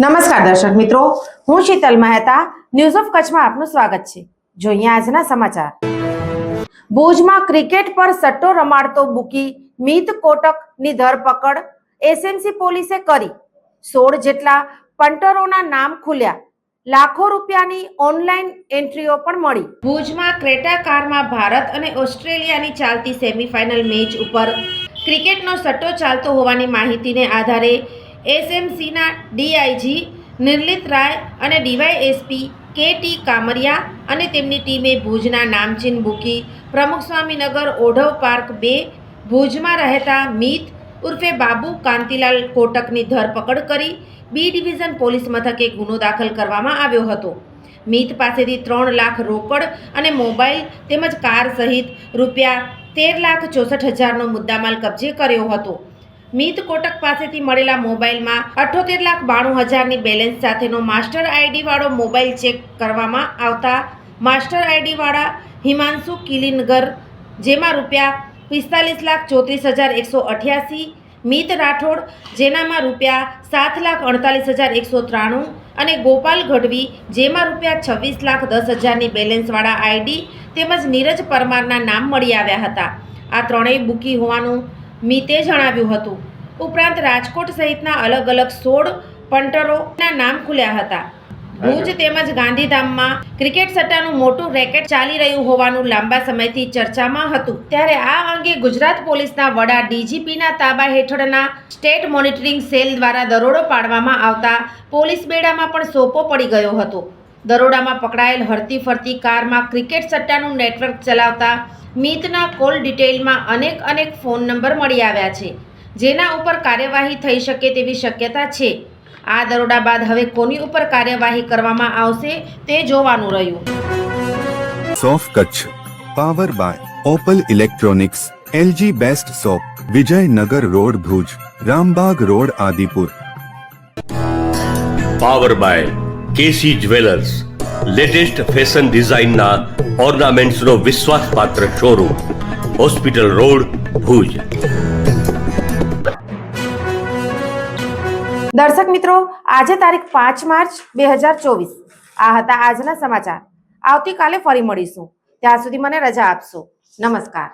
નમસ્કાર દર્શક મિત્રો, હું શીતલ મહેતા ન્યૂઝ ઓફ કચ્છમાં આપનું સ્વાગત છે. જોઈએ આજના સમાચાર. ભુજમાં ક્રિકેટ પર સટ્ટો રમાડતો બુકી મિત કોટકની ધરપકડ એસએમસી પોલીસે કરી. સોળ જેટલા પંટરોના નામ ખુલ્યા. લાખો રૂપિયાની ઓનલાઈન એન્ટ્રીઓ પણ મળી. ભુજમાં ક્રેટા કારમાં ભારત અને ઓસ્ટ્રેલિયાની ચાલતી સેમીફાઇનલ મેચ ઉપર ક્રિકેટનો સટ્ટો ચાલતો હોવાની માહિતીને આધારે એસએમસીના ડીઆઈજી નિર્લિત રાય અને ડીવાયએસપી કે ટી કામરિયા અને તેમની ટીમે ભુજના નામચીન બુકી પ્રમુખ સ્વામીનગર ઓઢવ પાર્ક બે ભુજમાં રહેતા મીત ઉર્ફે બાબુ કાંતિલાલ કોટકની ધરપકડ કરી બી ડિવિઝન પોલીસ મથકે ગુનો દાખલ કરવામાં આવ્યો હતો. મીત પાસેથી ત્રણ લાખ રોકડ અને મોબાઈલ તેમજ કાર સહિત રૂપિયા તેર લાખ ચોસઠ હજારનો મુદ્દામાલ કબજે કર્યો હતો. મીત કોટક પાસેથી મળેલા મોબાઈલમાં અઠ્ઠોતેર લાખ બાણું હજારની બેલેન્સ સાથેનો માસ્ટર આઈડી વાળો મોબાઈલ ચેક કરવામાં આવતા માસ્ટર આઈડી વાળા હિમાંશુ કિલિનગર, જેમાં રૂપિયા પિસ્તાલીસ લાખ ચોત્રીસ હજાર એકસો અઠ્યાસી, મિત રાઠોડ, જેનામાં રૂપિયા સાત લાખ અડતાલીસ હજાર એકસો ત્રાણું અને ગોપાલ ગઢવી, જેમાં રૂપિયા છવ્વીસ લાખ દસ હજારની બેલેન્સવાળા આઈડી તેમજ નીરજ પરમારના નામ મળી આવ્યા હતા. આ ત્રણેય બુકી હોવાનું મીતે જણાવ્યું હતું. ઉપરાંત રાજકોટ સહિતના અલગ અલગ સોળ પંટરોના નામ ખુલ્યા હતા. ભુજ તેમજ ગાંધીધામમાં ક્રિકેટ સટ્ટાનું મોટું રેકેટ ચાલી રહ્યું હોવાનું લાંબા સમયથી ચર્ચામાં હતું. ત્યારે આ અંગે ગુજરાત પોલીસના વડા ડીજીપીના તાબા હેઠળના સ્ટેટ મોનિટરિંગ સેલ દ્વારા દરોડો પાડવામાં આવતા પોલીસ બેડામાં પણ સોપો પડી ગયો હતો. દરોડામાં પકડાયેલ હરતી ફરતી કારમાં ક્રિકેટ સટ્ટાનું નેટવર્ક ચલાવતા મિતના કોલ ડિટેઇલમાં અનેક અનેક ફોન નંબર મળી આવ્યા છે. જેના ઉપર કાર્યવાહી થઈ શકે તેવી શક્યતા છે. આ દરોડા બાદ હવે કોની ઉપર કાર્યવાહી કરવામાં આવશે તે જોવાનું રહ્યું. સોફ Kutch power by Opal electronics LG best shop Vijaynagar road Bhuj Rambag road Adipur. Power by KC jewellers, latest fashion ડિઝાઇનના ઓર્નામેન્ટ્સનો વિશ્વાસપાત્ર શોરૂમ, હોસ્પિટલ રોડ, ભુજ. દર્શક મિત્રો, આજે તારીખ પાંચ માર્ચ બે હજાર ચોવીસ. આ હતા આજના સમાચાર. આવતીકાલે ફરી મળીશું. ત્યાં સુધી મને રજા આપશો. નમસ્કાર.